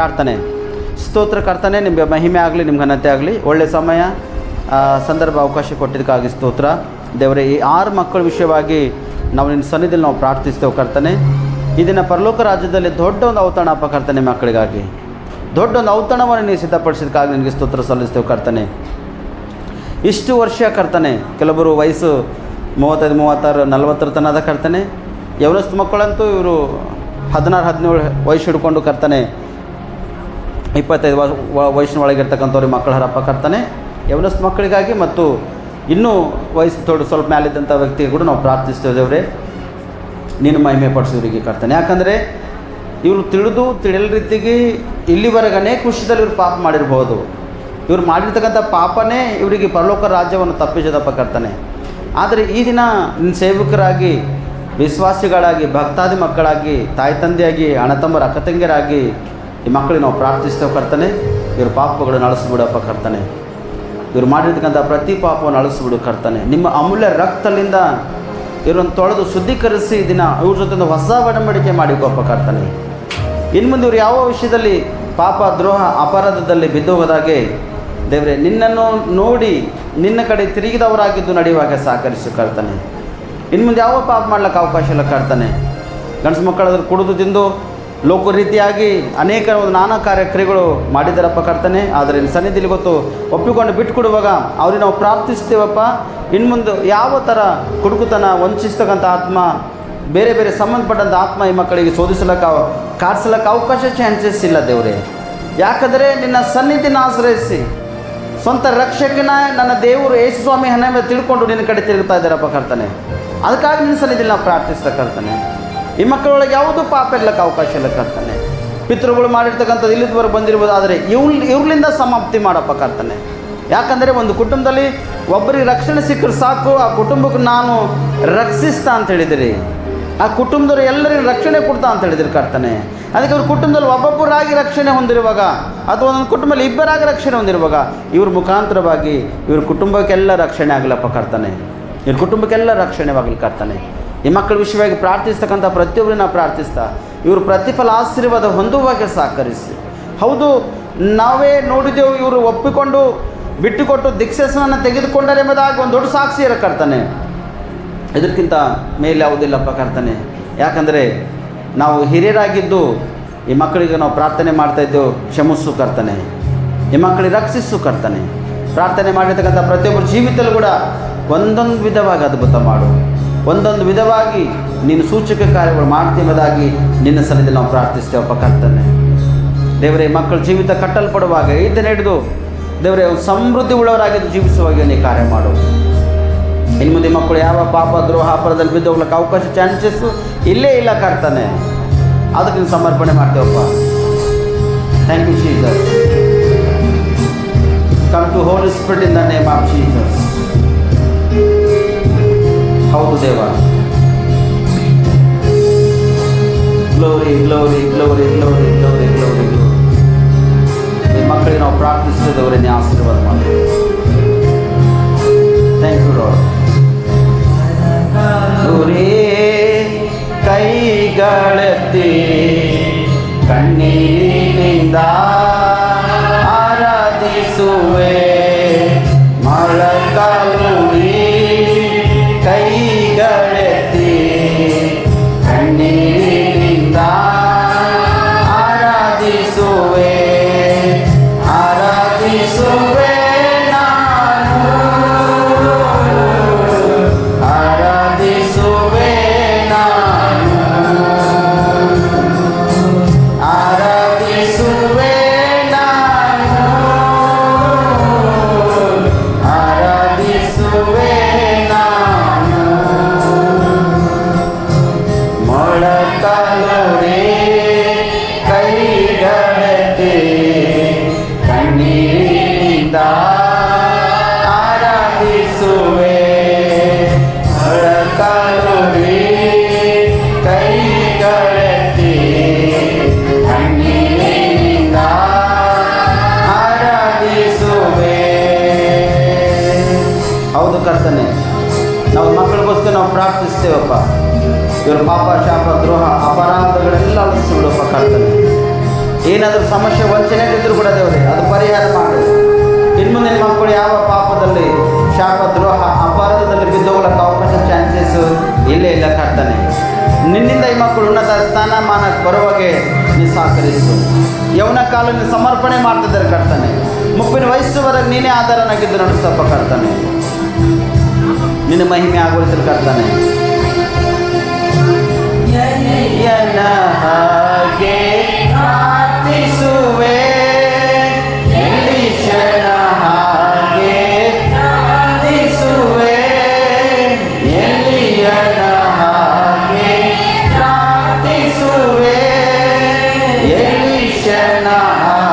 ಪ್ರಾರ್ಥನೆ. ಸ್ತೋತ್ರ ಕರ್ತನೆ, ನಿಮಗೆ ಮಹಿಮೆ ಆಗಲಿ, ನಿಮ್ಗೆ ಘನತೆ ಆಗಲಿ. ಒಳ್ಳೆಯ ಸಮಯ ಸಂದರ್ಭ ಅವಕಾಶ ಕೊಟ್ಟಿದ್ದಕ್ಕಾಗಿ ಸ್ತೋತ್ರ. ದೇವರೇ, ಈ ಆರು ಮಕ್ಕಳ ವಿಷಯವಾಗಿ ನಾವು ನಿನ್ನ ಸನ್ನಿಧಿಯಲ್ಲಿ ನಾವು ಪ್ರಾರ್ಥಿಸ್ತೇವೆ ಕರ್ತನೆ. ಇದನ್ನು ಪರಲೋಕ ರಾಜ್ಯದಲ್ಲಿ ದೊಡ್ಡ ಒಂದು ಔತಣ ಅಪ್ಪ ಕರ್ತನೆ ಮಕ್ಕಳಿಗಾಗಿ. ದೊಡ್ಡ ಒಂದು ಔತಣವನ್ನು ನೀವು ಸಿದ್ಧಪಡಿಸಿದಕ್ಕಾಗಿ ನಿನಗೆ ಸ್ತೋತ್ರ ಸಲ್ಲಿಸ್ತೇವೆ ಕರ್ತನೆ. ಇಷ್ಟು ವರ್ಷ ಕರ್ತನೆ, ಕೆಲವರು ವಯಸ್ಸು ಮೂವತ್ತೈದು, ಮೂವತ್ತಾರು, ನಲವತ್ತರ ತನದ ಕರ್ತನೆ. ಯವನಸ್ಥ ಮಕ್ಕಳಂತೂ ಇವರು ಹದಿನಾರು, ಹದಿನೇಳು ವಯಸ್ಸು ಹಿಡ್ಕೊಂಡು ಕರ್ತನೆ ಇಪ್ಪತ್ತೈದು ವಯಸ್ಸಿನ ಒಳಗಿರ್ತಕ್ಕಂಥವ್ರಿಗೆ ಮಕ್ಕಳ ಹರಪ್ಪ ಕರ್ತನೆ. ಯವನಸ್ ಮಕ್ಕಳಿಗಾಗಿ ಮತ್ತು ಇನ್ನೂ ವಯಸ್ಸು ತೋಡು ಸ್ವಲ್ಪ ಮೇಲಿದ್ದಂಥ ವ್ಯಕ್ತಿಗೆ ಕೂಡ ನಾವು ಪ್ರಾರ್ಥಿಸ್ತೇವೆ ದೇವ್ರೆ. ನೀನು ಮಹಿಮೆ ಪಡಿಸೋರಿಗೆ ಕರ್ತನೆ. ಯಾಕಂದರೆ ಇವರು ತಿಳಿದು ತಿಳಿಯಲ್ ರೀತಿಗೆ ಇಲ್ಲಿವರೆಗೆ ಅನೇಕ ಇವರು ಪಾಪ ಮಾಡಿರ್ಬೋದು. ಇವರು ಮಾಡಿರ್ತಕ್ಕಂಥ ಪಾಪನೇ ಇವರಿಗೆ ಪರಲೋಕ ರಾಜ್ಯವನ್ನು ತಪ್ಪಿಸದಪ್ಪ ಕರ್ತಾನೆ. ಆದರೆ ಈ ದಿನ ನಿನ್ನ ಸೇವಕರಾಗಿ, ವಿಶ್ವಾಸಿಗಳಾಗಿ, ಭಕ್ತಾದಿ ಮಕ್ಕಳಾಗಿ, ತಾಯಿ ತಂದೆಯಾಗಿ ಅಣ್ಣತಮ್ಮರ ಅಕ್ಕ ತಂಗಿಯರಾಗಿ ಈ ಮಕ್ಕಳಿಗೆ ನಾವು ಪ್ರಾರ್ಥಿಸ್ತೇವೆ ಕರ್ತನೆ, ಇವ್ರ ಪಾಪಗಳನ್ನು ಅಳಿಸ್ಬಿಡಪ್ಪ ಕರ್ತನೆ. ಇವ್ರು ಮಾಡಿರ್ತಕ್ಕಂಥ ಪ್ರತಿ ಪಾಪವನ್ನು ಅಳಿಸ್ಬಿಡು ಕರ್ತನೆ. ನಿಮ್ಮ ಅಮೂಲ್ಯ ರಕ್ತದಿಂದ ಇವರನ್ನು ತೊಳೆದು ಶುದ್ಧೀಕರಿಸಿ ದಿನ ಇವ್ರ ಜೊತೆ ಒಂದು ಹೊಸ ಒಡಂಬಡಿಕೆ ಮಾಡಿಕೊಪ್ಪ ಕರ್ತನೆ. ಇನ್ನು ಮುಂದೆ ಇವ್ರು ಯಾವ ವಿಷಯದಲ್ಲಿ ಪಾಪ, ದ್ರೋಹ, ಅಪರಾಧದಲ್ಲಿ ಬಿದ್ದೋಗದಾಗೆ ದೇವರೇ, ನಿನ್ನನ್ನು ನೋಡಿ ನಿನ್ನ ಕಡೆ ತಿರುಗಿದವರಾಗಿದ್ದು ನಡೆಯುವಾಗ ಸಹಕರಿಸು ಕರ್ತಾನೆ. ಇನ್ನು ಮುಂದೆ ಯಾವ ಪಾಪ ಮಾಡ್ಲಿಕ್ಕೆ ಅವಕಾಶ ಇಲ್ಲ ಕರ್ತಾನೆ. ಗಂಡಸು ಮಕ್ಕಳಾದ್ರೂ ಕುಡಿದು ತಿಂದು ಲೋಕ ರೀತಿಯಾಗಿ ಅನೇಕ ಒಂದು ನಾನಾ ಕಾರ್ಯಕ್ರಮಗಳು ಮಾಡಿದ್ದಾರಪ್ಪ ಕರ್ತನೆ. ಆದರೆ ಸನ್ನಿಧಿಲಿ ಗೊತ್ತು, ಒಪ್ಪಿಕೊಂಡು ಬಿಟ್ಟು ಕೊಡುವಾಗ ಅವ್ರಿಗೆ ನಾವು ಪ್ರಾರ್ಥಿಸ್ತೇವಪ್ಪ. ಇನ್ನು ಮುಂದೆ ಯಾವ ಥರ ಕುಡುಕುತನ ವಂಚಿಸ್ತಕ್ಕಂಥ ಆತ್ಮ, ಬೇರೆ ಬೇರೆ ಸಂಬಂಧಪಟ್ಟಂಥ ಆತ್ಮ ಈ ಮಕ್ಕಳಿಗೆ ಶೋಧಿಸಲಕ್ಕ ಕಾಡ್ಸಲಕ್ಕೆ ಅವಕಾಶ ಚಾನ್ಸಸ್ ಇಲ್ಲ ದೇವರೇ. ಯಾಕಂದರೆ ನಿನ್ನ ಸನ್ನಿಧಿನ ಆಶ್ರಯಿಸಿ, ಸ್ವಂತ ರಕ್ಷಕನ ನನ್ನ ದೇವರು ಯೇಸು ಸ್ವಾಮಿ ಹಣ ತಿಳ್ಕೊಂಡು ನಿನ್ನ ಕಡೆ ತಿರುಗ್ತಾ ಇದ್ದಾರಪ್ಪ ಕರ್ತನೆ. ಅದಕ್ಕಾಗಿ ನಿನ್ನ ಸನ್ನಿಧಿಲಿ ನಾವು ಪ್ರಾರ್ಥಿಸ್ತಾ ಕರ್ತಾನೆ. ಈ ಮಕ್ಕಳೊಳಗೆ ಯಾವುದೂ ಪಾಪ ಇರ್ಲಕ್ಕೆ ಅವಕಾಶ ಇಲ್ಲ ಕರ್ತಾನೆ. ಪಿತೃಗಳು ಮಾಡಿರ್ತಕ್ಕಂಥದ್ದು ಇಲ್ಲಿದ್ವರೆಗೆ ಬಂದಿರ್ಬೋದು, ಆದರೆ ಇವ್ ಇವ್ರಲಿಂದ ಸಮಾಪ್ತಿ ಮಾಡಪ್ಪ ಕರ್ತಾನೆ. ಯಾಕಂದರೆ ಒಂದು ಕುಟುಂಬದಲ್ಲಿ ಒಬ್ಬರಿಗೆ ರಕ್ಷಣೆ ಸಿಕ್ಕರೆ ಸಾಕು, ಆ ಕುಟುಂಬಕ್ಕೆ ನಾನು ರಕ್ಷಿಸ್ತಾ ಅಂತ ಹೇಳಿದಿರಿ. ಆ ಕುಟುಂಬದವರು ಎಲ್ಲರಿಗೂ ರಕ್ಷಣೆ ಕೊಡ್ತಾ ಅಂತ ಹೇಳಿದ್ರು ಕರ್ತಾನೆ. ಅದಕ್ಕೆ ಅವ್ರ ಕುಟುಂಬದಲ್ಲಿ ಒಬ್ಬೊಬ್ಬರಾಗಿ ರಕ್ಷಣೆ ಹೊಂದಿರುವಾಗ, ಅಥವಾ ಒಂದೊಂದು ಕುಟುಂಬದಲ್ಲಿ ಇಬ್ಬರಾಗಿ ರಕ್ಷಣೆ ಹೊಂದಿರುವಾಗ, ಇವ್ರ ಮುಖಾಂತರವಾಗಿ ಇವ್ರ ಕುಟುಂಬಕ್ಕೆಲ್ಲ ರಕ್ಷಣೆ ಆಗಲಪ್ಪ ಕರ್ತಾನೆ. ಇವ್ರ ಕುಟುಂಬಕ್ಕೆಲ್ಲ ರಕ್ಷಣೆವಾಗಲಿ ಕರ್ತಾನೆ. ಈ ಮಕ್ಕಳ ವಿಷಯವಾಗಿ ಪ್ರಾರ್ಥಿಸ್ತಕ್ಕಂಥ ಪ್ರತಿಯೊಬ್ಬರನ್ನ ಪ್ರಾರ್ಥಿಸ್ತಾ, ಇವರು ಪ್ರತಿಫಲ ಆಶೀರ್ವಾದ ಹೊಂದುವಾಗೆ ಸಹಕರಿಸಿ. ಹೌದು, ನಾವೇ ನೋಡಿದೆವು ಇವರು ಒಪ್ಪಿಕೊಂಡು ಬಿಟ್ಟುಕೊಟ್ಟು ದಿಕ್ಸೆಸನನ್ನು ತೆಗೆದುಕೊಂಡರೆ ಎಂಬುದಾಗಿ ಒಂದು ದೊಡ್ಡ ಸಾಕ್ಷಿ ಇರೋ ಕರ್ತಾನೆ. ಇದಕ್ಕಿಂತ ಮೇಲೆ ಯಾವುದಿಲ್ಲಪ್ಪ ಕರ್ತಾನೆ. ಯಾಕಂದರೆ ನಾವು ಹಿರಿಯರಾಗಿದ್ದು ಈ ಮಕ್ಕಳಿಗೆ ನಾವು ಪ್ರಾರ್ಥನೆ ಮಾಡ್ತಾ ಇದ್ದೇವೆ, ಕ್ಷಮಿಸು ಕರ್ತಾನೆ. ಈ ಮಕ್ಕಳಿಗೆ ರಕ್ಷಿಸು ಕರ್ತಾನೆ. ಪ್ರಾರ್ಥನೆ ಮಾಡಿರ್ತಕ್ಕಂಥ ಪ್ರತಿಯೊಬ್ಬರ ಜೀವಿತಲ್ಲೂ ಕೂಡ ಒಂದೊಂದು ವಿಧವಾಗಿ ಅದ್ಭುತ ಮಾಡು. ಒಂದೊಂದು ವಿಧವಾಗಿ ನೀನು ಸೂಚಕ ಕಾರ್ಯಗಳು ಮಾಡ್ತೀವದಾಗಿ ನಿನ್ನ ಸಲದಲ್ಲಿ ನಾವು ಪ್ರಾರ್ಥಿಸ್ತೇವಪ್ಪ ಕರ್ತನೆ. ದೇವರೇ, ಮಕ್ಕಳ ಜೀವಿತ ಕಟ್ಟಲ್ಪಡುವಾಗ ಇದನ್ನ ಹಿಡಿದು, ದೇವರೇ ಸಮೃದ್ಧಿ ಉಳ್ಳವರಾಗಿದ್ದು ಜೀವಿಸುವಾಗ ನೀ ಕಾರ್ಯ ಮಾಡು. ಇನ್ನು ಮುಂದೆ ಮಕ್ಕಳು ಯಾವ ಪಾಪ, ದ್ರೋಹ, ಅಪರಾಧದಲ್ಲಿ ಬಿದ್ದು ಹೋಗ್ಲಿಕ್ಕೆ ಅವಕಾಶ ಚಾನ್ಸಸ್ ಇಲ್ಲೇ ಇಲ್ಲ ಕರ್ತಾನೆ. ಅದಕ್ಕೆ ನೀನು ಸಮರ್ಪಣೆ ಮಾಡ್ತೇವಪ್ಪ thank you Jesus come to holy spirit in the name of Jesus ಹೌದು ದೇವ. Glory glory glory glory glory glory glory ಈ ಮಕ್ಕಳಿಗೆ ನಾವು ಪ್ರಾರ್ಥಿಸಿದವರೇ ನೀವು ಆಶೀರ್ವಾದ ಮಾಡಿ. ಥ್ಯಾಂಕ್ ಯು ಲಾರ್ಡ್ ಗುರೇ ಕೈಗಳೆತ್ತಿ ಕಣ್ಣೀರಿನಿಂದ ಏನಾದರೂ ಸಮಸ್ಯೆ ವಂಚನೆ ಇದ್ದರೂ ಕೂಡ ದೇವರೇ ಅದು ಪರಿಹಾರ ಮಾಡಿ ಇನ್ನು ಮುಂದೆ ಮಕ್ಕಳು ಯಾವ ಪಾಪದಲ್ಲಿ ಶಾಪ ದ್ರೋಹ ಅಪರಾಧದಲ್ಲಿ ಬಿದ್ದೋಗ್ಲಕ್ಕೆ ಅವಕಾಶ ಚಾನ್ಸಸ್ ಇಲ್ಲೇ ಇಲ್ಲ ಕರ್ತಾನೆ. ನಿನ್ನಿಂದ ಈ ಮಕ್ಕಳು ಉನ್ನತ ಸ್ಥಾನಮಾನ ಬರುವಾಗೆ ನಿ ಸಹಕರಿಸು ಯೌನ ಕಾಲನ್ನು ಸಮರ್ಪಣೆ ಮಾಡ್ತಿದ್ದಾರೆ ಕರ್ತಾನೆ. ಮುಪ್ಪಿನ ವಯಸ್ಸುವರೆಗೆ ನೀನೇ ಆಧಾರನಾಗಿದ್ದು ನಡೆಸಪ್ಪ ಕರ್ತಾನೆ. ನಿನ್ನ ಮಹಿಮೆ ಆಗೋಳಿಸಲು ಕರ್ತಾನೆ. yeah, ಹಾಗೆ Nahar.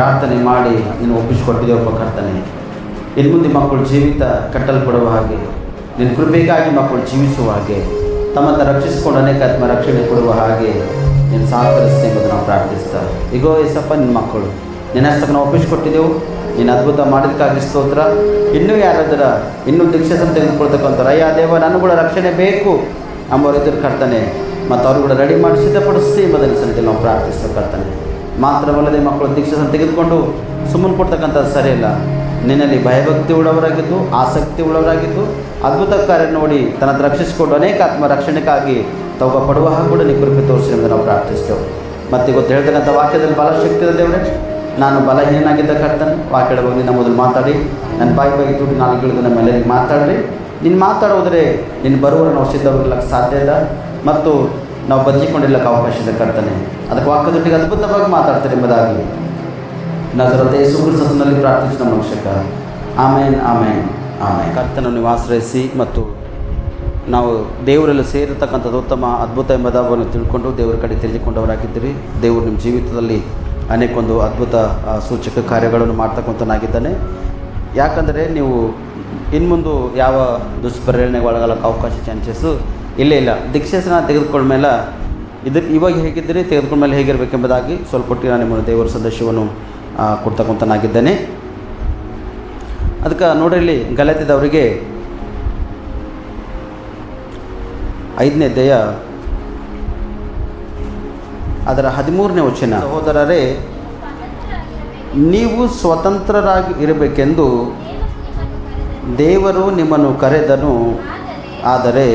ಪ್ರಾರ್ಥನೆ ಮಾಡಿ ನೀನು ಒಪ್ಪಿಸಿಕೊಟ್ಟಿದ್ದೇವಪ್ಪ ಕರ್ತನೆ. ಇನ್ನು ಮುಂದೆ ಮಕ್ಕಳು ಜೀವಿತ ಕಟ್ಟಲ್ಪಡುವ ಹಾಗೆ, ನಿನ್ನ ಕೃಪೆಗಾಗಿ ಮಕ್ಕಳು ಜೀವಿಸುವ ಹಾಗೆ, ತಮ್ಮನ್ನು ರಕ್ಷಿಸಿಕೊಂಡು ಅನೇಕ ಆತ್ಮ ರಕ್ಷಣೆ ಕೊಡುವ ಹಾಗೆ ನೀನು ಸಹಕರಿಸ್ತೆ ಎಂಬುದು ನಾವು ಪ್ರಾರ್ಥಿಸ್ತಾ ಈಗೋ ಏಸಪ್ಪ, ನಿನ್ನ ಮಕ್ಕಳು, ನಿನ್ನ ಹೆಸರು ನಾವು ಒಪ್ಪಿಸಿಕೊಟ್ಟಿದ್ದೆವು ನೀನು ಅದ್ಭುತ ಮಾಡಿದಕ್ಕಾಗಿ ಸ್ತೋತ್ರ. ಇನ್ನೂ ಯಾರಾದರ ಇನ್ನೂ ದೀಕ್ಷಸನ್ನು ತೆಗೆದುಕೊಳ್ತಕ್ಕಂಥ ಅಯ್ಯ ದೇವ ನಾನು ಕೂಡ ರಕ್ಷಣೆ ಬೇಕು. ಅಂಬವ್ರು ಎದುರು ಕರ್ತಾನೆ, ಮತ್ತು ಅವ್ರು ಕೂಡ ರೆಡಿ ಮಾಡಿ ಸಿದ್ಧಪಡಿಸಿ ಎಂಬುದನ್ನು ಸನ್ನಿಧಿಯಲ್ಲಿ ನಾವು ಪ್ರಾರ್ಥಿಸ್ತಾ ಕರ್ತಾನೆ. ಮಾತ್ರವಲ್ಲದೆ ಮಕ್ಕಳು ದೀಕ್ಷೆಸನ್ನು ತೆಗೆದುಕೊಂಡು ಸುಮ್ಮನೆ ಕೊಡ್ತಕ್ಕಂಥದ್ದು ಸರಿಯಲ್ಲ ನಿನ್ನಲ್ಲಿ ಭಯಭಕ್ತಿ ಉಳ್ಳವರಾಗಿದ್ದು, ಆಸಕ್ತಿ ಉಳ್ಳವರಾಗಿದ್ದು, ಅದ್ಭುತ ಕಾರ್ಯ ನೋಡಿ ತನ್ನ ರಕ್ಷಿಸಿಕೊಂಡು ಅನೇಕ ಆತ್ಮ ರಕ್ಷಣೆಗಾಗಿ ತಾವು ಪಡುವ ಹಾಗೂ ಕೂಡ ನೀವು ಕೃಪೆ ತೋರಿಸಿ ಎಂದು ನಾವು ಪ್ರಾರ್ಥಿಸ್ತೇವೆ. ಮತ್ತೆ ಇವತ್ತು ಹೇಳ್ತಕ್ಕಂಥ ವಾಕ್ಯದಲ್ಲಿ ಬಲ ಶಕ್ತಿ ಇದೆ ದೇವರೇ. ನಾನು ಬಲಹೀನಾಗಿದ್ದ ಕರ್ತನೆ. ವಾಕ್ಯದ ಬಗ್ಗೆ ನಮ್ಮ ಮೊದಲು ಮಾತಾಡಿ. ನನ್ನ ಬಾಯಿ ಬಾಯಿ ದುಡ್ಡು ನಾಲ್ಕು ನಮ್ಮೆಲ್ಲರಿಗೆ ಮಾತಾಡ್ರಿ. ನೀನು ಮಾತಾಡೋದ್ರೆ ನೀನು ಬರುವ ನಾವು ಸಿದ್ಧವಾಗಿರ್ಲಿಕ್ಕೆ ಸಾಧ್ಯ ಇಲ್ಲ. ಮತ್ತು ನಾವು ಬದಲಿಕೊಂಡಿಲ್ಲಕ್ಕೆ ಅವಕಾಶ ಇದೆ ಕರ್ತನೆ. ಅದಕ್ಕೆ ವಾಕ್ಯದೊಟ್ಟಿಗೆ ಅದ್ಭುತವಾಗಿ ಮಾತಾಡ್ತಾರೆ ಎಂಬುದಾಗಿ. ನಗರದ ಯೇಸುಕ್ರಿಸ್ತನಲ್ಲಿ ಪ್ರಾರ್ಥಿಸಿದ ಮನುಷ್ಯಕ ಆಮೇನ್ ಆಮೇನ್ ಆಮೇನ್. ಕರ್ತನನ್ನು ನೀವು ಆಶ್ರಯಿಸಿ ಮತ್ತು ನಾವು ದೇವರೆಲ್ಲ ಸೇರಿರ್ತಕ್ಕಂಥದ್ದು ಉತ್ತಮ, ಅದ್ಭುತ ಎಂಬುದನ್ನು ತಿಳ್ಕೊಂಡು ದೇವರ ಕಡೆ ತಿಳಿದುಕೊಂಡವರಾಗಿದ್ದೀರಿ ದೇವರು ನಿಮ್ಮ ಜೀವಿತದಲ್ಲಿ ಅನೇಕೊಂದು ಅದ್ಭುತ ಸೂಚಕ ಕಾರ್ಯಗಳನ್ನು ಮಾಡ್ತಕ್ಕಂಥನಾಗಿದ್ದಾನೆ ಯಾಕಂದರೆ ನೀವು ಇನ್ಮುಂದು ಯಾವ ದುಷ್ಪರಿಣಾಮಕ್ಕೆ ಒಳಗಾಗಕ್ಕೆ ಅವಕಾಶ ಚಾನ್ಸಸ್ಸು ಇಲ್ಲೇ, ಇಲ್ಲ. ದೀಕ್ಷಾಸನ ತೆಗೆದುಕೊಂಡ್ಮೇಲೆ ಇದಕ್ಕೆ ಇವಾಗ ಹೇಗಿದ್ದೀರಿ ತೆಗೆದುಕೊಂಡ್ಮೇಲೆ ಹೇಗಿರಬೇಕೆಂಬುದಾಗಿ ಸ್ವಲ್ಪ ಕೊಟ್ಟು ನಾನು ನಿಮ್ಮ ದೇವರ ಸಂದೇಶವನ್ನು ಕೊಡ್ತಕ್ಕಂಥನಾಗಿದ್ದೇನೆ. ಅದಕ್ಕೆ ನೋಡ್ರಿ ಇಲ್ಲಿ ಗಲತಿದವರಿಗೆ ಐದನೇ ಅಧ್ಯಾಯ, ಅದರ ಹದಿಮೂರನೇ ವಚನ. ಸಹೋದರರೇ, ನೀವು ಸ್ವತಂತ್ರರಾಗಿ ಇರಬೇಕೆಂದು ದೇವರು ನಿಮ್ಮನ್ನು ಕರೆದನು. ಆದರೆ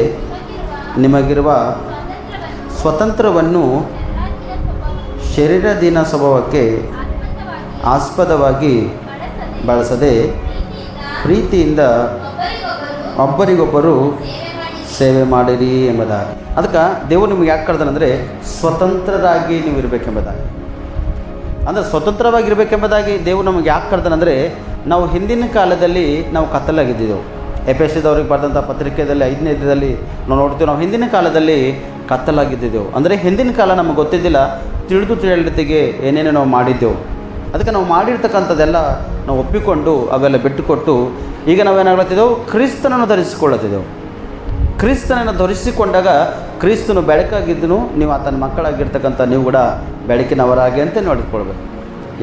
ನಿಮಗಿರುವ ಸ್ವತಂತ್ರವನ್ನು ಶರೀರ ದಿನ ಸ್ವಭಾವಕ್ಕೆ ಆಸ್ಪದವಾಗಿ ಬಳಸದೆ ಪ್ರೀತಿಯಿಂದ ಒಬ್ಬರಿಗೊಬ್ಬರು ಸೇವೆ ಮಾಡಿರಿ ಎಂಬುದಾಗಿ. ಅದಕ್ಕೆ ದೇವರು ನಿಮ್ಗೆ ಯಾಕೆ ಕರೆದನಂದರೆ ಸ್ವತಂತ್ರರಾಗಿ ನೀವು ಇರಬೇಕೆಂಬುದಾಗಿ. ಅಂದರೆ ಸ್ವತಂತ್ರವಾಗಿರಬೇಕೆಂಬುದಾಗಿ ದೇವರು ನಮಗೆ ಯಾಕೆ ಕರೆದನಂದರೆ ನಾವು ಹಿಂದಿನ ಕಾಲದಲ್ಲಿ ನಾವು ಕತ್ತಲಾಗಿದ್ದೆವು ಎಪಿಎಸ್ಸಿದವ್ರಿಗೆ ಬರೆದಂಥ ಪತ್ರಿಕೆಯಲ್ಲಿ ಐದನೇ ಇದರಲ್ಲಿ ನಾವು ನೋಡ್ತೀವಿ, ನಾವು ಹಿಂದಿನ ಕಾಲದಲ್ಲಿ ಕತ್ತಲಾಗಿದ್ದೆವು ಅಂದರೆ ಹಿಂದಿನ ಕಾಲ ನಮಗೆ ಗೊತ್ತಿದ್ದಿಲ್ಲ, ತಿಳಿದು ತಿಳಿಯಲಿದ್ದೆಗೆ ಏನೇನು ನಾವು ಮಾಡಿದ್ದೆವು. ಅದಕ್ಕೆ ನಾವು ಮಾಡಿರ್ತಕ್ಕಂಥದ್ದೆಲ್ಲ ನಾವು ಒಪ್ಪಿಕೊಂಡು ಅವೆಲ್ಲ ಬಿಟ್ಟುಕೊಟ್ಟು ಈಗ ನಾವೇನಾಗ್ಲತ್ತಿದ್ದೆವು? ಕ್ರಿಸ್ತನನ್ನು ಧರಿಸಿಕೊಳ್ಳುತ್ತಿದ್ದೆವು. ಕ್ರಿಸ್ತನನ್ನು ಧರಿಸಿಕೊಂಡಾಗ ಕ್ರಿಸ್ತನು ಬೆಳಕಾಗಿದ್ದನು, ನೀವು ಆತನ ಮಕ್ಕಳಾಗಿರ್ತಕ್ಕಂಥ ನೀವು ಕೂಡ ಬೆಳಕಿನವರಾಗಿ ಅಂತ ನೋಡಿಕೊಳ್ಬೇಕು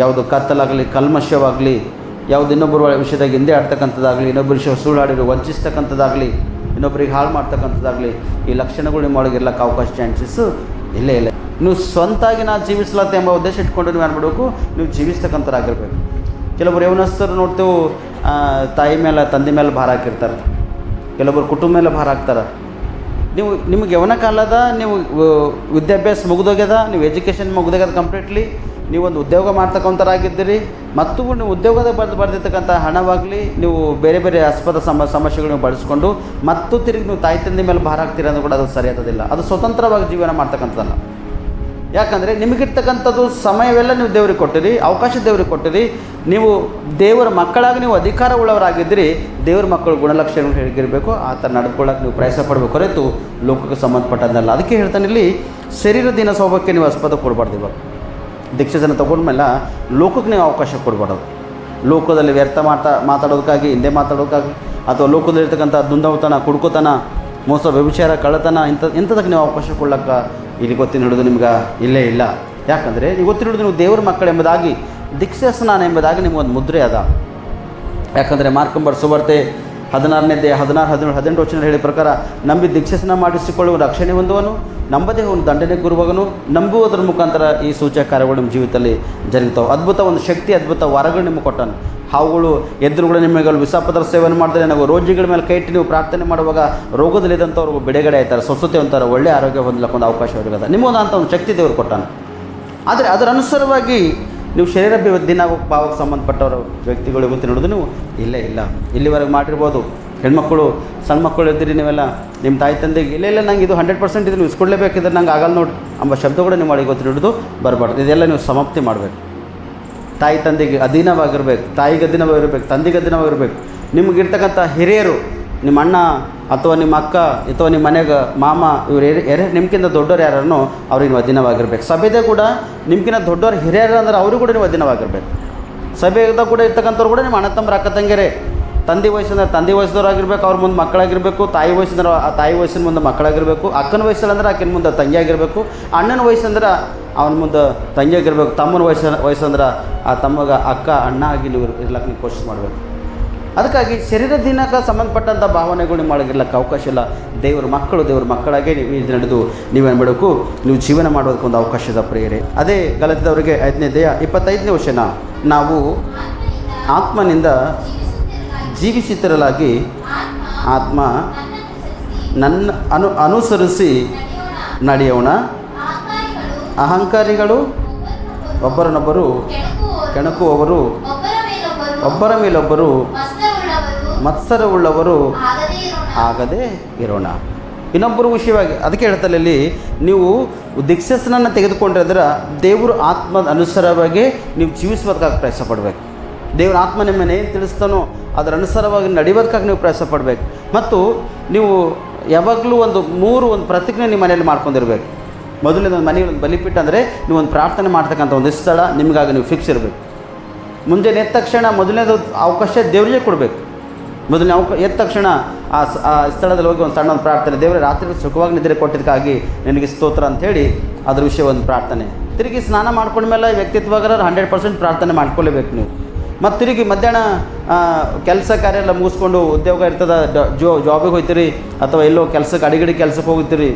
ಯಾವುದು ಕತ್ತಲಾಗಲಿ, ಕಲ್ಮಶವಾಗಲಿ ಯಾವುದು ಇನ್ನೊಬ್ಬರ ವಿಷಯದಾಗ ಹಿಂದೆ ಆಡ್ತಕ್ಕಂಥದ್ದಾಗಲಿ, ಇನ್ನೊಬ್ಬರ ವಿಷಯ ಸುಳ್ಳಾಡಿರೋ ವಂಚಿಸ್ತಕ್ಕಂಥದ್ದಾಗಲಿ ಇನ್ನೊಬ್ಬರಿಗೆ ಹಾಳು ಮಾಡ್ತಕ್ಕಂಥದ್ದಾಗಲಿ, ಈ ಲಕ್ಷಣಗಳು ನಿಮ್ಮೊಳಗೆ ಇರ್ಲಕ್ಕೆ ಅವಕಾಶ ಚಾನ್ಸಸ್ಸು ಇಲ್ಲೇ ಇಲ್ಲ. ನೀವು ಸ್ವಂತಾಗಿ ನಾ ಜೀವಿಸ್ಲತ್ತೆ ಎಂಬ ಉದ್ದೇಶ ಇಟ್ಕೊಂಡು ನೀವು ಮಾಡಬೇಕು ನೀವು ಜೀವಿಸ್ತಕ್ಕಂಥರಾಗಿರ್ಬೇಕು. ಕೆಲವೊಬ್ರು ಯೌನಸ್ಥರು ನೋಡ್ತೇವೆ ತಾಯಿ ಮೇಲೆ, ತಂದೆ ಮೇಲೆ ಭಾರ ಹಾಕಿರ್ತಾರೆ. ಕೆಲವರು ಕುಟುಂಬ ಮೇಲೆ ಭಾರ ಹಾಕ್ತಾರೆ. ನೀವು ನಿಮಗೆ ಯವನ ಕಾಲದ ನೀವು ವಿದ್ಯಾಭ್ಯಾಸ ಮುಗಿದೋಗ್ಯದ, ನೀವು ಎಜುಕೇಷನ್ ಮುಗಿದೋಗ್ಯದ ಕಂಪ್ಲೀಟ್ಲಿ ನೀವು ಒಂದು ಉದ್ಯೋಗ ಮಾಡ್ತಕ್ಕಂಥರಾಗಿದ್ದೀರಿ ಮತ್ತು ನೀವು ಉದ್ಯೋಗದ ಬರೆದು ಬರೆದಿರ್ತಕ್ಕಂಥ ಹಣವಾಗಲಿ, ನೀವು ಬೇರೆ ಬೇರೆ ಆಸ್ಪದ ಸಮ ಸಮಸ್ಯೆಗಳು ನೀವು ಬಳಸ್ಕೊಂಡು, ಮತ್ತು ತಿರುಗಿ ನೀವು ತಾಯಿ ತಂದೆ ಮೇಲೆ ಭಾರ ಹಾಕ್ತೀರ ಅಂದ್ರೆ ಕೂಡ ಅದು ಸರಿಯಾದದಿಲ್ಲ. ಅದು ಸ್ವತಂತ್ರವಾಗಿ ಜೀವನ ಮಾಡ್ತಕ್ಕಂಥದ್ದಲ್ಲ. ಯಾಕಂದರೆ ನಿಮಗಿರ್ತಕ್ಕಂಥದ್ದು ಸಮಯವೆಲ್ಲ ನೀವು ದೇವ್ರಿಗೆ ಕೊಟ್ಟಿರಿ, ಅವಕಾಶ ದೇವ್ರಿಗೆ ಕೊಟ್ಟಿರಿ, ನೀವು ದೇವರ ಮಕ್ಕಳಾಗಿ ನೀವು ಅಧಿಕಾರ ಉಳ್ಳವರಾಗಿದ್ದರೆ ದೇವರ ಮಕ್ಕಳು ಗುಣಲಕ್ಷಣಗಳು ಹೇಗಿರಬೇಕು, ಆ ಥರ ನಡ್ಕೊಳ್ಳೋಕೆ ನೀವು ಪ್ರಯಾಸ ಪಡಬೇಕು ಹೊರತು ಲೋಕಕ್ಕೆ ಸಂಬಂಧಪಟ್ಟದ್ದಲ್ಲ. ಅದಕ್ಕೆ ಹೇಳ್ತಾನೆ ಇಲ್ಲಿ, ಶರೀರ ದಿನ ಸ್ವಭಾವಕ್ಕೆ ನೀವು ಆಸ್ಪದ ಕೊಡಬಾರ್ದು ಇವಾಗ. ಜನ ತೊಗೊಂಡ್ಮೇಲೆ ಲೋಕಕ್ಕೆ ನೀವು ಅವಕಾಶ ಕೊಡಬಾರ್ದು. ಲೋಕದಲ್ಲಿ ವ್ಯರ್ಥ ಮಾತಾ ಮಾತಾಡೋದಕ್ಕಾಗಿ, ಹಿಂದೆ ಮಾತಾಡೋದಕ್ಕಾಗಿ, ಅಥವಾ ಲೋಕದಲ್ಲಿರ್ತಕ್ಕಂಥ ದುಂದವತನ ಕುಡ್ಕೋತನ ಮೋಸ, ವ್ಯಭಿಚಾರ, ಕಳ್ಳತನ ಇಂಥ, ಇಂಥದಕ್ಕೆ ನೀವು ಅವಕಾಶ ಕೊಡ್ಲಕ್ಕೆ ಇಲ್ಲಿ ಗೊತ್ತಿನ ಹಿಡಿದು ನಿಮ್ಗೆ ಇಲ್ಲೇ ಇಲ್ಲ. ಯಾಕಂದರೆ ನೀವು ಗೊತ್ತಿನ ಹಿಡಿದು ನೀವು ದೇವರ ಮಕ್ಕಳು ಎಂಬುದಾಗಿ ದೀಕ್ಷಾ ಸ್ನಾನ ಎಂಬುದಾಗಿ ನಿಮಗೊಂದು ಮುದ್ರೆ ಅದ. ಯಾಕಂದರೆ ಮಾರ್ಕಂಬರ್ ಸುವಾರ್ತೆ ಹದಿನಾರನೇದೇ ಹದಿನಾರು, ಹದಿನೇಳು, ಹದಿನೆಂಟು ವಚನ ಹೇಳಿದ ಪ್ರಕಾರ, ನಂಬಿ ದೀಕ್ಷಾಸನ ಮಾಡಿಸಿಕೊಳ್ಳುವ ರಕ್ಷಣೆ ಹೊಂದುವನು, ನಂಬದೇ ಒಂದು ದಂಡನೆ ಗುರುವಗನು ನಂಬುವುದರ ಮುಖಾಂತರ ಈ ಸೂಚಕ ಕಾರ್ಯಗಳು ನಿಮ್ಮ ಜೀವಿತದಲ್ಲಿ ಜರುಗುತ್ತವೆ ಅದ್ಭುತ ಒಂದು ಶಕ್ತಿ, ಅದ್ಭುತ ವರಗಳು ನಿಮಗೆ ಕೊಟ್ಟನು. ಹಾವುಗಳು ಎದುರುಗಳು ನಿಮಗೆ ವಿಷಪದ್ರ ಸೇವನೆ ಮಾಡಿದ್ರೆ ನಾವು ರೋಗಿಗಳ ಮೇಲೆ ಕೈ ಇಟ್ಟು ನೀವು ಪ್ರಾರ್ಥನೆ ಮಾಡುವಾಗ ರೋಗದಲ್ಲಿದ್ದಂಥವ್ರು ಬಿಡುಗಡೆ ಆಯ್ತಾರೆ ಸ್ವಸ್ಥತೆ ಅಂತಾರೆ ಒಳ್ಳೆ ಆರೋಗ್ಯ ಹೊಂದಲಿಕ್ಕೆ ಒಂದು ಅವಕಾಶ ಇರೋದ ನಿಮಗೊಂದು ಅಂತ ಒಂದು ಶಕ್ತಿ ದೇವರು ಕೊಟ್ಟಾನೆ. ಆದರೆ ಅದರ ಅನುಸಾರವಾಗಿ ನೀವು ಶರೀರ ದಿನ ಭಾವಕ್ಕೆ ಸಂಬಂಧಪಟ್ಟವರು ವ್ಯಕ್ತಿಗಳು ಇವತ್ತು ನೋಡೋದು ನೀವು, ಇಲ್ಲೇ, ಇಲ್ಲ, ಇಲ್ಲಿವರೆಗೆ ಮಾಡಿರ್ಬೋದು. ಹೆಣ್ಮಕ್ಳು ಸಣ್ಣ ಮಕ್ಕಳು ಇದ್ದೀರಿ ನೀವೆಲ್ಲ. ನಿಮ್ಮ ತಾಯಿ ತಂದೆಗೆ, ಇಲ್ಲ ಇಲ್ಲ, ನಂಗೆ ಇದು ಹಂಡ್ರೆಡ್ ಪರ್ಸೆಂಟ್ ಇದನ್ನು ನೀವು ಇಸ್ಕೊಡ್ಲೇಬೇಕಿದ್ರೆ ನಂಗೆ ಆಗಲ್ಲ ನೋಡಿ ಎಂಬ ಶಬ್ದಗಳು ನೀವು ಮಾಡಿ ಗೊತ್ತು ಹಿಡಿದು ಬರಬಾರ್ದು. ಇದೆಲ್ಲ ನೀವು ಸಮಾಪ್ತಿ ಮಾಡಬೇಕು. ತಾಯಿ ತಂದೆಗೆ ಅಧೀನವಾಗಿರ್ಬೇಕು, ತಾಯಿಗೆ ಅಧೀನವಾಗಿರ್ಬೇಕು, ತಂದೆಗೆ ಅಧೀನವಾಗಿರ್ಬೇಕು. ನಿಮಗಿರ್ತಕ್ಕಂಥ ಹಿರಿಯರು, ನಿಮ್ಮ ಅಣ್ಣ ಅಥವಾ ನಿಮ್ಮ ಅಕ್ಕ ಅಥವಾ ನಿಮ್ಮ ಮನೆಗೆ ಮಾಮ, ಇವ್ರು ಎರೆ ನಿಮ್ಗಿಂತ ದೊಡ್ಡವ್ರು ಯಾರನ್ನು ಅವ್ರಿಗೆ ನೀವು ಅಧೀನವಾಗಿರ್ಬೇಕು. ಸಭೆದೇ ಕೂಡ ನಿಮ್ಗಿಂತ ದೊಡ್ಡವ್ರು ಹಿರಿಯರು ಅಂದ್ರೆ ಅವ್ರಿಗೂ ಕೂಡ ನೀವು ಅಧೀನವಾಗಿರ್ಬೇಕು. ಸಭೆದಾಗ ಕೂಡ ಇರ್ತಕ್ಕಂಥವ್ರು ಕೂಡ ನಿಮ್ಮ ಅಣ್ಣ ತಮ್ಮ ಅಕ್ಕ ತಂಗಿಯರೇ. ತಂದೆ ವಯಸ್ಸಂದ್ರೆ ತಂದೆ ವಯಸ್ಸದವ್ರಾಗಿರ್ಬೇಕು ಅವ್ರ ಮುಂದೆ ಮಕ್ಕಳಾಗಿರಬೇಕು, ತಾಯಿ ವಯಸ್ಸಂದ್ರೆ ಆ ತಾಯಿ ವಯಸ್ಸಿನ ಮುಂದೆ ಮಕ್ಕಳಾಗಿರಬೇಕು, ಅಕ್ಕನ ವಯಸ್ಸಲ್ಲಂದ್ರೆ ಆಕಿನ ಮುಂದೆ ತಂಗಿಯಾಗಿರಬೇಕು, ಅಣ್ಣನ ವಯಸ್ಸಂದ್ರೆ ಅವನ ಮುಂದೆ ತಂಗಿಯಾಗಿರ್ಬೇಕು, ತಮ್ಮನ ವಯಸ್ಸ ವಯಸ್ಸಂದ್ರೆ ಆ ತಮ್ಮಗ ಅಕ್ಕ, ಅಣ್ಣ ಆಗಿ ನೀವು ಇರ್ಲಕ್ಕೆ ನೀವು ಕೋಶಿಸ್ ಮಾಡಬೇಕು. ಅದಕ್ಕಾಗಿ ಶರೀರ ದಿನಕ್ಕೆ ಸಂಬಂಧಪಟ್ಟಂಥ ಭಾವನೆಗಳು ನಿಮ್ಮೊಳಗಿರ್ಲಕ್ಕೆ ಅವಕಾಶ ಇಲ್ಲ. ದೇವ್ರ ಮಕ್ಕಳು ದೇವ್ರ ಮಕ್ಕಳಾಗೆ ನೀವು ಇದು ನಡೆದು ನೀವೇನು ಮಾಡಬೇಕು? ನೀವು ಜೀವನ ಮಾಡೋದಕ್ಕೊಂದು ಅವಕಾಶದ ಪ್ರೇರೆ ಅದೇ ಗಲತದವರಿಗೆ ಐದನೇ ದೇಹ ಇಪ್ಪತ್ತೈದನೇ ವರ್ಷನ ನಾವು ಆತ್ಮನಿಂದ ಜೀವಿಸಿತರಲಾಗಿ ಆತ್ಮ ನನ್ನ ಅನು ಅನುಸರಿಸಿ ನಡೆಯೋಣ. ಅಹಂಕಾರಿಗಳು ಒಬ್ಬರನ್ನೊಬ್ಬರು ಕೆಣಕುವವರು, ಒಬ್ಬರ ಮೇಲೊಬ್ಬರು ಮತ್ಸರವುಳ್ಳವರು ಆಗದೆ ಇರೋಣ. ಇನ್ನೊಬ್ಬರು ವಿಷಯವಾಗಿ ಅದಕ್ಕೆ ಹೇಳ್ತಾರೆ ಇಲ್ಲಿ ನೀವು ದೀಕ್ಷಸ್ನನ್ನು ತೆಗೆದುಕೊಂಡಿದ್ರೆ ದೇವರು ಆತ್ಮದ ಅನುಸಾರವಾಗಿ ನೀವು ಜೀವಿಸುವುದಕ್ಕಾಗಿ ಪ್ರಯತ್ನ ಪಡಬೇಕು ದೇವ್ರ ಆತ್ಮ ನಿಮ್ಮನ್ನು ಏನು ತಿಳಿಸ್ತಾನೋ ಅದರ ಅನುಸಾರವಾಗಿ ನಡೆಯೋದಕ್ಕಾಗಿ ನೀವು ಪ್ರಯಾಸ ಪಡಬೇಕು. ಮತ್ತು ನೀವು ಯಾವಾಗಲೂ ಒಂದು ಮೂರು ಒಂದು ಪ್ರತಿಜ್ಞೆ ನಿಮ್ಮ ಮನೆಯಲ್ಲಿ ಮಾಡ್ಕೊಂಡಿರ್ಬೇಕು. ಮೊದಲನೇ ಒಂದು ಮನೆಗೆ ಒಂದು ಬಲಿಪಿಟ್ಟು ಅಂದರೆ ನೀವು ಒಂದು ಪ್ರಾರ್ಥನೆ ಮಾಡ್ತಕ್ಕಂಥ ಒಂದು ಸ್ಥಳ ನಿಮಗಾಗಿ ನೀವು ಫಿಕ್ಸ್ ಇರಬೇಕು. ಮುಂಜಾನೆ ಎದ್ದ ತಕ್ಷಣ ಮೊದಲನೇದು ಅವಕಾಶ ದೇವರಿಗೆ ಕೊಡಬೇಕು. ಮೊದಲನೇ ಅವಕ, ಎದ್ದ ತಕ್ಷಣ ಆ ಸ್ಥಳದಲ್ಲಿ ಹೋಗಿ ಒಂದು ಸಣ್ಣ ಒಂದು ಪ್ರಾರ್ಥನೆ, ದೇವರ ರಾತ್ರಿ ಸುಖವಾಗಿ ನಿದ್ರೆ ಕೊಟ್ಟಿದ್ದಕ್ಕಾಗಿ ನಿನಗೆ ಸ್ತೋತ್ರ ಅಂಥೇಳಿ ಅದರ ವಿಷಯ ಒಂದು ಪ್ರಾರ್ಥನೆ. ತಿರುಗಿ ಸ್ನಾನ ಮಾಡ್ಕೊಂಡ್ಮೇಲೆ ವ್ಯಕ್ತಿತ್ವಾಗ ಹಂಡ್ರೆಡ್ ಪರ್ಸೆಂಟ್ ಪ್ರಾರ್ಥನೆ ಮಾಡ್ಕೊಳ್ಳೇಬೇಕು ನೀವು. ಮತ್ತು ತಿರುಗಿ ಮಧ್ಯಾಹ್ನ ಕೆಲಸ ಕಾರ್ಯ ಎಲ್ಲ ಮುಗಿಸ್ಕೊಂಡು ಉದ್ಯೋಗ ಇರ್ತದೆ, ಜೋ ಜಾಬಿಗೆ ಹೋಗ್ತೀರಿ ಅಥವಾ ಎಲ್ಲೋ ಕೆಲಸಕ್ಕೆ, ಅಡಿಗಡಿ ಕೆಲಸಕ್ಕೆ ಹೋಗ್ತೀರಿ,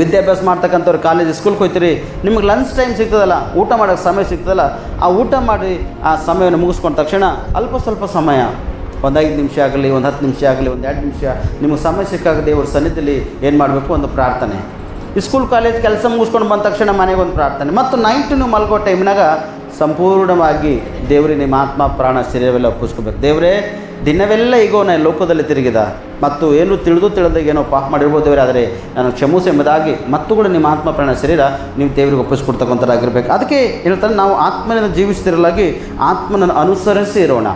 ವಿದ್ಯಾಭ್ಯಾಸ ಮಾಡ್ತಕ್ಕಂಥವ್ರು ಕಾಲೇಜ್ ಸ್ಕೂಲ್ಗೆ ಹೋಗ್ತೀರಿ ನಿಮಗೆ ಲಂಚ್ ಟೈಮ್ ಸಿಗ್ತದಲ್ಲ, ಊಟ ಮಾಡೋಕ್ಕೆ ಸಮಯ ಸಿಗ್ತದಲ್ಲ, ಆ ಊಟ ಮಾಡಿ ಆ ಸಮಯವನ್ನು ಮುಗಿಸ್ಕೊಂಡ ತಕ್ಷಣ ಅಲ್ಪ ಸ್ವಲ್ಪ ಸಮಯ, ಒಂದು ಐದು ನಿಮಿಷ ಆಗಲಿ, ಒಂದು ಹತ್ತು ನಿಮಿಷ ಆಗಲಿ, ಒಂದು ಎರಡು ನಿಮಿಷ, ನಿಮಗೆ ಸಮಯ ಸಿಕ್ಕಾಗ ದೇವ್ರ ಸನ್ನಿಧಿಯಲ್ಲಿ ಏನು ಮಾಡಬೇಕು ಒಂದು ಪ್ರಾರ್ಥನೆ. ಸ್ಕೂಲ್ ಕಾಲೇಜ್ ಕೆಲಸ ಮುಗಿಸ್ಕೊಂಡು ಬಂದ ತಕ್ಷಣ ಮನೆಗೆ ಒಂದು ಪ್ರಾರ್ಥನೆ. ಮತ್ತು ನೈಟ್ ನೀವು ಮಲ್ಗೋ ಟೈಮ್ನಾಗ ಸಂಪೂರ್ಣವಾಗಿ ದೇವರಿಗೆ ನಿಮ್ಮ ಆತ್ಮ, ಪ್ರಾಣ, ಶರೀರವೆಲ್ಲ ಒಪ್ಪಿಸ್ಕೋಬೇಕು. ದೇವರೇ, ದಿನವೆಲ್ಲ ಈಗೋ ನಾನು ಲೋಕದಲ್ಲಿ ತಿರುಗಿದ. ಮತ್ತು ಏನು ತಿಳಿದು ತಿಳಿದ ಏನೋ ಪಾಪ ಮಾಡಿರ್ಬೋದು ದೇವರೇ, ಆದರೆ ನಾನು ಕ್ಷಮಿಸು ಎಂಬುದಾಗಿ ಮತ್ತು ಕೂಡ ನಿಮ್ಮ ಆತ್ಮ, ಪ್ರಾಣ, ಶರೀರ ನೀವು ದೇವರಿಗೆ ಒಪ್ಪಿಸ್ಕೊಡ್ತಕ್ಕಂಥದ್ದಾಗಿರ್ಬೇಕು. ಅದಕ್ಕೆ ಹೇಳ್ತಾರೆ, ನಾವು ಆತ್ಮನನ್ನು ಜೀವಿಸ್ತಿರಲಾಗಿ ಆತ್ಮನನ್ನು ಅನುಸರಿಸಿ ಇರೋಣ.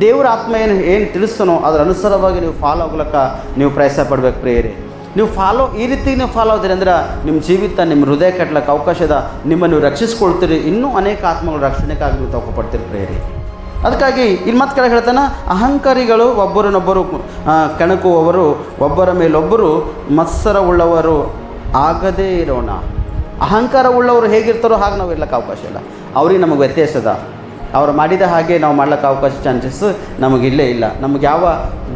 ದೇವರ ಆತ್ಮ ಏನು ಏನು ತಿಳಿಸ್ತಾನೋ ಅದರ ಅನುಸಾರವಾಗಿ ನೀವು ಫಾಲೋ ಆಗ್ಲಕ್ಕ ನೀವು ಪ್ರಯತ್ನ ಪಡಬೇಕು ಪ್ರೇಯರಿ. ನೀವು ಫಾಲೋ ಈ ರೀತಿ ನೀವು ಫಾಲೋ ಆದ್ರಿ ಅಂದ್ರೆ ನಿಮ್ಮ ಜೀವಿತ ನಿಮ್ಮ ಹೃದಯ ಕಟ್ಲಕ್ಕೆ ಅವಕಾಶ ಅದ ನಿಮ್ಮನ್ನು ರಕ್ಷಿಸ್ಕೊಳ್ತೀರಿ. ಇನ್ನೂ ಅನೇಕ ಆತ್ಮಗಳು ರಕ್ಷಣೆಗಾಗಿ ನೀವು ತಗೊಪಡ್ತೀರಿ ಪ್ರೇರಿ ಅದಕ್ಕಾಗಿ ಇಲ್ಲಿ ಮತ್ತೆ ಕೆಳಗೆ ಹೇಳ್ತಾನೆ, ಅಹಂಕಾರಿಗಳು ಒಬ್ಬರನ್ನೊಬ್ಬರು ಕೆಣಕುವವರು, ಒಬ್ಬರ ಮೇಲೊಬ್ಬರು ಮತ್ಸರ ಉಳ್ಳವರು ಆಗದೇ ಇರೋಣ. ಅಹಂಕಾರ ಉಳ್ಳವರು ಹೇಗಿರ್ತಾರೋ ಹಾಗೆ ನಾವು ಇರ್ಲಿಕ್ಕೆ ಅವಕಾಶ ಇಲ್ಲ. ಅವ್ರಿಗೆ ನಮಗೆ ವ್ಯತ್ಯಾಸದ ಅವ್ರು ಮಾಡಿದ ಹಾಗೆ ನಾವು ಮಾಡ್ಲಿಕ್ಕೆ ಅವಕಾಶ ಚಾನ್ಸಸ್ ನಮಗಿಲ್ಲೇ ಇಲ್ಲ ನಮಗೆ ಯಾವ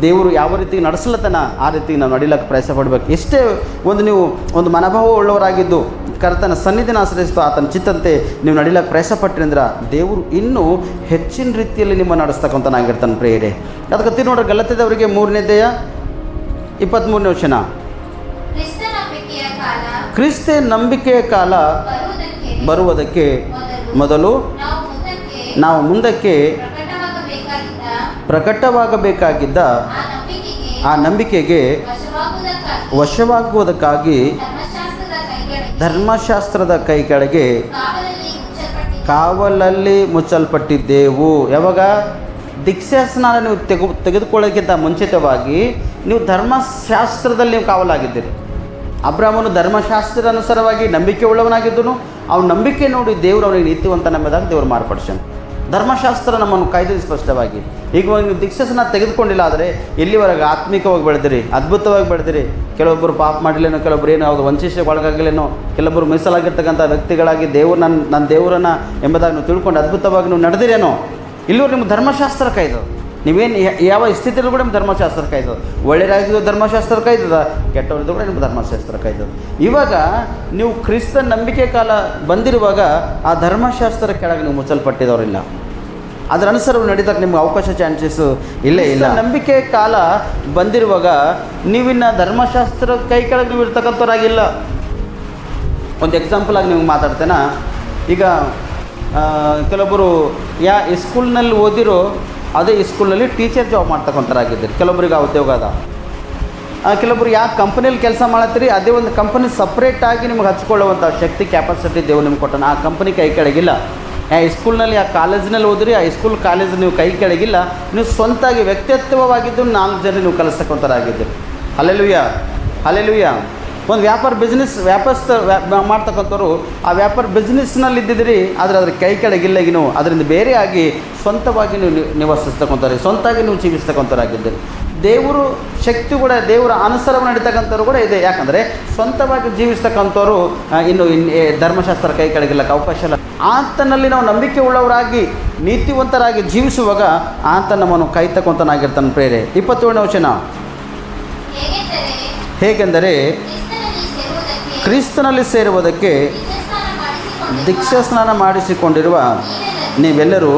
ದೇವರು ಯಾವ ರೀತಿ ನಡೆಸಲತನ ಆ ರೀತಿ ನಾವು ನಡಿಲಕ್ಕೆ ಪ್ರಯಾಸ ಪಡಬೇಕು. ಎಷ್ಟೇ ಒಂದು ನೀವು ಒಂದು ಮನೋಭಾವ ಉಳ್ಳವರಾಗಿದ್ದು ಕರ್ತನ ಸನ್ನಿಧಿನ ಆಶ್ರಯಿಸ್ತು ಆತನ ಚಿತ್ತಂತೆ ನೀವು ನಡಿಲಕ್ಕೆ ಪ್ರಯಾಸ ಪಟ್ಟಿರಿ ಅಂದ್ರೆ ದೇವರು ಇನ್ನೂ ಹೆಚ್ಚಿನ ರೀತಿಯಲ್ಲಿ ನಿಮ್ಮ ನಡೆಸ್ತಕ್ಕಂಥನಾಗಿರ್ತಾನೆ ಪ್ರೇರೆ ಅದಕ್ಕೆ ನೋಡ್ರಿ ಗಲತ್ತದವರಿಗೆ ಮೂರನೇದೆಯ ಇಪ್ಪತ್ತ್ಮೂರನೇ ವಚನ. ಕ್ರಿಸ್ತ ನಂಬಿಕೆಯ ಕಾಲ ಕ್ರಿಸ್ತ ನಂಬಿಕೆಯ ಕಾಲ ಬರುವುದಕ್ಕೆ ಮೊದಲು ನಾವು ಮುಂದಕ್ಕೆ ಪ್ರಕಟವಾಗಬೇಕಾಗಿದ್ದ ಆ ನಂಬಿಕೆಗೆ ವಶವಾಗುವುದಕ್ಕಾಗಿ ಧರ್ಮಶಾಸ್ತ್ರದ ಕೈ ಕೆಳಗೆ ಕಾವಲಲ್ಲಿ ಮುಚ್ಚಲ್ಪಟ್ಟಿದ್ದೇವು. ಯಾವಾಗ? ದೀಕ್ಷಾಸನ ನೀವು ತೆಗೆ, ತೆಗೆದುಕೊಳ್ಳೋಕ್ಕಿಂತ ಮುಂಚಿತವಾಗಿ ನೀವು ಧರ್ಮಶಾಸ್ತ್ರದಲ್ಲಿ ನೀವು ಕಾವಲಾಗಿದ್ದೀರಿ. ಅಬ್ರಾಹ್ಮನು ಧರ್ಮಶಾಸ್ತ್ರದ ಅನುಸಾರವಾಗಿ ನಂಬಿಕೆ ಉಳ್ಳವನಾಗಿದ್ದನು ಅವನ ನಂಬಿಕೆ ನೋಡಿ ದೇವರು ಅವನಿಗೆ ನೀತಿವಂತ ನಂಬಿದಾಗ ದೇವರು ಮಾರ್ಪಡಿಸ್ಯಾನ ಧರ್ಮಶಾಸ್ತ್ರ ನಮ್ಮನ್ನು ಕಾಯ್ದಿದೆ ಸ್ಪಷ್ಟವಾಗಿ. ಈಗ ಒಂದು ದೀಕ್ಷಾಸನ ತೆಗೆದುಕೊಂಡಿಲ್ಲ ಆದರೆ ಎಲ್ಲಿವರೆಗೆ ಆತ್ಮಿಕವಾಗಿ ಬೆಳೆದಿರಿ, ಅದ್ಭುತವಾಗಿ ಬೆಳೆದಿರಿ? ಕೆಲವೊಬ್ಬರು ಪಾಪ ಮಾಡಲೇನೋ ಕೆಲವೊಬ್ಬರು ಏನೋ ಯಾವುದು ವಂಚಿಸಕ್ಕೆ ಒಳಗಾಗಲೇನೋ ಕೆಲವೊಬ್ಬರು ಮೀಸಲಾಗಿರ್ತಕ್ಕಂಥ ವ್ಯಕ್ತಿಗಳಾಗಿ ದೇವ್ರು ನನ್ನ ನನ್ನ ದೇವರನ್ನ ಎಂಬುದಾಗಿ ನೀವು ತಿಳ್ಕೊಂಡು ಅದ್ಭುತವಾಗಿ ನೀವು ನಡೆದಿರೇನೋ? ಇಲ್ಲಿವರೆಗೆ ನಿಮ್ಮ ಧರ್ಮಶಾಸ್ತ್ರ ಕಾಯ್ದು. ನೀವೇನು ಯಾವ ಸ್ಥಿತಿಯಲ್ಲೂ ಕೂಡ ನಿಮ್ಮ ಧರ್ಮಶಾಸ್ತ್ರ ಕಾಯ್ತದ ಒಳ್ಳೆಯದಾಗಿದ್ದು ಧರ್ಮಶಾಸ್ತ್ರ ಕಾಯ್ತದ ಕೆಟ್ಟವರಿದ್ದು ಕೂಡ ನಿಮ್ಮ ಧರ್ಮಶಾಸ್ತ್ರ ಕಾಯ್ತದ ಇವಾಗ ನೀವು ಕ್ರಿಸ್ತ ನಂಬಿಕೆ ಕಾಲ ಬಂದಿರುವಾಗ ಆ ಧರ್ಮಶಾಸ್ತ್ರ ಕೆಳಗೆ ನೀವು ಮುಚ್ಚಲ್ಪಟ್ಟಿದವರಿಲ್ಲ. ಅದರ ಅನುಸಾರ ನಡೀತಕ್ಕೆ ನಿಮ್ಗೆ ಅವಕಾಶ ಚಾನ್ಸಸ್ ಇಲ್ಲೇ ಇಲ್ಲ. ನಂಬಿಕೆ ಕಾಲ ಬಂದಿರುವಾಗ ನೀವಿನ್ನ ಧರ್ಮಶಾಸ್ತ್ರ ಕೈ ಕೆಳಗೆ ನೀವು ಇರ್ತಕ್ಕಂಥವ್ರಾಗಿಲ್ಲ. ಒಂದು ಎಕ್ಸಾಂಪಲ್ ಆಗಿ ನಿಮ್ಗೆ ಮಾತಾಡ್ತೇನೆ? ಈಗ ಕೆಲವೊಬ್ಬರು ಯಾ ಸ್ಕೂಲ್ನಲ್ಲಿ ಓದಿರೋ ಅದೇ ಸ್ಕೂಲಲ್ಲಿ ಟೀಚರ್ ಜಾಬ್ ಮಾಡ್ತಕ್ಕಂಥರಾಗಿದ್ದೀರಿ ಕೆಲವೊಬ್ರಿಗೆ ಆ ಉದ್ಯೋಗ ಅದ. ಕೆಲವೊಬ್ರು ಯಾವ ಕಂಪ್ನಿಯಲ್ಲಿ ಕೆಲಸ ಮಾಡತ್ತೀರಿ, ಅದೇ ಒಂದು ಕಂಪನಿ ಸಪ್ರೇಟಾಗಿ ನಿಮ್ಗೆ ಹಚ್ಕೊಳ್ಳುವಂಥ ಶಕ್ತಿ ಕ್ಯಾಪಾಸಿಟಿ ದೇವ್ರು ನಿಮ್ಗೆ ಕೊಟ್ಟಾನ. ಆ ಕಂಪನಿ ಕೈ ಕೆಳಗಿಲ್ಲ. ಆ ಸ್ಕೂಲ್ನಲ್ಲಿ, ಆ ಕಾಲೇಜಿನಲ್ಲಿ ಓದಿರಿ, ಆ ಸ್ಕೂಲ್, ಕಾಲೇಜ್ ನೀವು ಕೈ ಕೆಳಗಿಲ್ಲ. ನೀವು ಸ್ವಂತಾಗಿ ವ್ಯಕ್ತಿತ್ವವಾಗಿದ್ದು ನಾಲ್ಕು ಜನ ನೀವು ಕಲಿಸ್ತಕ್ಕಂಥರಾಗಿದ್ದೀರಿ ಅಲ್ಲೆಲುಯ್ಯ ಅಲ್ಲೆಲುಯ್ಯ ಒಂದು ವ್ಯಾಪಾರ ಬಿಸ್ನೆಸ್ ವ್ಯಾಪಾರಸ್ಥ ವ್ಯಾ- ಮಾಡ್ತಕ್ಕಂಥವ್ರು ಆ ವ್ಯಾಪಾರ ಬಿಸ್ನೆಸ್ನಲ್ಲಿ ಇದ್ದಿದ್ದೀರಿ ಆದರೆ ಅದ್ರ ಕೈ ಕೆಳಗಿಲ್ಲ ಈಗ ನೀವು ಅದರಿಂದ ಬೇರೆಯಾಗಿ ಸ್ವಂತವಾಗಿ ನೀವು ನಿವಾಸಿಸ್ತಕ್ಕಂಥವ್ರಿ ಸ್ವಂತಾಗಿ ನೀವು ಜೀವಿಸ್ತಕ್ಕಂಥವ್ರಾಗಿದ್ದೀರಿ. ದೇವರು ಶಕ್ತಿ ಕೂಡ ದೇವರ ಅನುಸರವನ್ನು ನಡೀತಕ್ಕಂಥವ್ರು ಕೂಡ ಇದೆ. ಯಾಕಂದರೆ ಸ್ವಂತವಾಗಿ ಜೀವಿಸ್ತಕ್ಕಂಥವ್ರು ಇನ್ನು ಧರ್ಮಶಾಸ್ತ್ರ ಕೈ ಕೆಳಗಿಲ್ಲಕ್ಕೆ ಅವಕಾಶ ಇಲ್ಲ. ಆತನಲ್ಲಿ ನಾವು ನಂಬಿಕೆ ಉಳ್ಳವರಾಗಿ ನೀತಿವಂತರಾಗಿ ಜೀವಿಸುವಾಗ ಆತ ನಮ್ಮನ್ನು ಕೈ ತಕ್ಕಂಥನಾಗಿರ್ತಾನೆ ಪ್ರೇರೆ. ಇಪ್ಪತ್ತೇಳನೇ ವಚನ. ಹೇಗೆಂದರೆ ಕ್ರಿಸ್ತನಲ್ಲಿ ಸೇರುವುದಕ್ಕೆ ಸ್ನಾನ ಮಾಡಿಸಿಕೊಂಡಿರುವ ನೀವೆಲ್ಲರೂ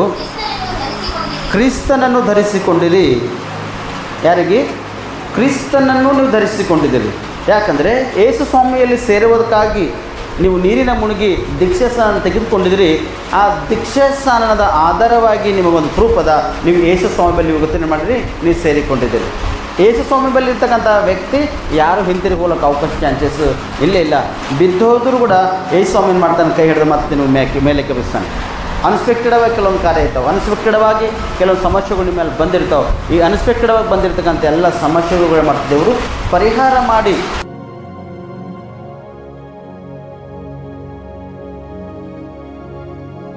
ಕ್ರಿಸ್ತನನ್ನು ಧರಿಸಿಕೊಂಡಿರಿ. ಯಾರಿಗೆ? ಕ್ರಿಸ್ತನನ್ನು ನೀವು ಧರಿಸಿಕೊಂಡಿದ್ದೀರಿ. ಯಾಕಂದರೆ ಯೇಸು ಸ್ವಾಮಿಯಲ್ಲಿ ಸೇರುವುದಕ್ಕಾಗಿ ನೀವು ನೀರಿನ ಮುಳುಗಿ ದೀಕ್ಷೆ ಸ್ನಾನ ತೆಗೆದುಕೊಂಡಿದ್ದೀರಿ. ಆ ದೀಕ್ಷೆ ಸ್ನಾನದ ಆಧಾರವಾಗಿ ನಿಮಗೊಂದು ಪ್ರೂಫ್ ಅದ. ನೀವು ಯೇಸು ಸ್ವಾಮಿಯಲ್ಲಿ ಯೋಗತನೆ ಮಾಡಿರಿ, ನೀವು ಸೇರಿಕೊಂಡಿದ್ದೀರಿ. ಏಸು ಸ್ವಾಮಿ ಬಲ್ಲಿರ್ತಕ್ಕಂಥ ವ್ಯಕ್ತಿ ಯಾರು ಹಿಂತಿರುಗಿ ಹೋಗಕ್ಕೆ ಅವಕಾಶ ಚಾನ್ಸಸ್ ಇಲ್ಲೇ ಇಲ್ಲ. ಬಿದ್ದೋದ್ರೂ ಕೂಡ ಯೇಸು ಸ್ವಾಮಿ ಏನು ಮಾಡ್ತಾನೆ, ಕೈ ಹಿಡಿದು ಮತ್ತೆ ನೀವು ಮೇಕೆ ಮೇಲೆ ಅನ್ಸ್ಪೆಕ್ಟೆಡ್ ಆಗಿ ಕೆಲವೊಂದು ಕಾರ್ಯ ಇರ್ತಾವೆ. ಅನ್ಸ್ಪೆಕ್ಟೆಡವಾಗಿ ಕೆಲವೊಂದು ಸಮಸ್ಯೆಗಳು ನಿಮ್ಮ ಮೇಲೆ ಬಂದಿರ್ತಾವೆ. ಈ ಅನ್ಸ್ಪೆಕ್ಟೆಡ್ ಆಗಿ ಬಂದಿರತಕ್ಕಂಥ ಎಲ್ಲ ಸಮಸ್ಯೆಗಳು ಮಾಡ್ತಿದ್ದೆವರು ಪರಿಹಾರ ಮಾಡಿ